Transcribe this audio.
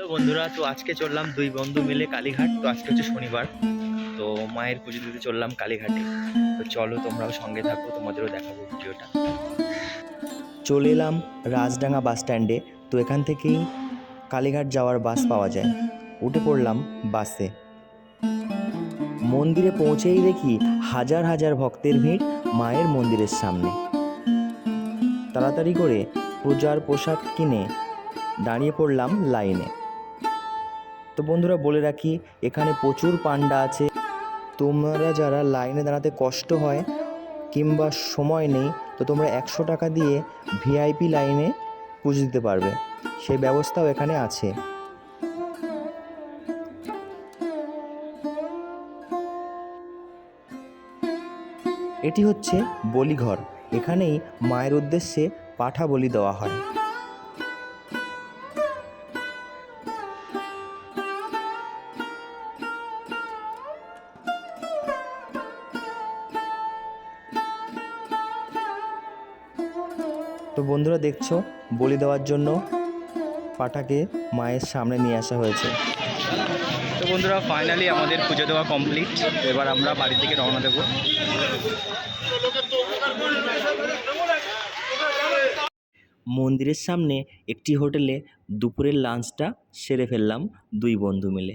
Hello বন্ধুরা, তো আজকে চললাম দুই বন্ধু মিলে কালীঘাট। তো আজকে হচ্ছে শনিবার। তো মায়ের পুজো দিতে চললাম কালীঘাটে। তো চলো তোমরাও সঙ্গে থাকো, তোমাদেরও দেখাবো ভিডিওটা। চলে এলাম রাজডাঙ্গা বাস স্ট্যান্ডে। তো এখান থেকেই কালীঘাট যাওয়ার বাস পাওয়া যায়। উঠে পড়লাম বাসে। মন্দিরে পৌঁছেই দেখি হাজার হাজার ভক্তের ভিড় মায়ের মন্দিরের সামনে। তাড়াতাড়ি করে পূজার পোশাক কিনে দাঁড়িয়ে পড়লাম লাইনে। তো বন্ধুরা বলে রাখি, এখানে প্রচুর পান্ডা আছে। তোমরা যারা লাইনে দাঁড়াতে কষ্ট হয় কিংবা সময় নেই, তো তোমরা একশো টাকা দিয়ে ভিআইপি লাইনে পুজো দিতে পারবে। সেই ব্যবস্থাও এখানে আছে। এটি হচ্ছে বলিঘর। এখানেই মায়ের উদ্দেশ্যে পাঠা বলি দেওয়া হয়। তো বন্ধুরা দেখছ বলি দেওয়ার জন্য পাঠাকে মায়ের সামনে নিয়ে আসা হয়েছে। তো বন্ধুরা ফাইনালি আমাদের পুজো দেওয়া কমপ্লিট এবার আমরা বাড়ি থেকে রওনা দেবো। মন্দিরের সামনে একটি হোটেলে দুপুরের লাঞ্চটা সেরে ফেললাম দুই বন্ধু মিলে।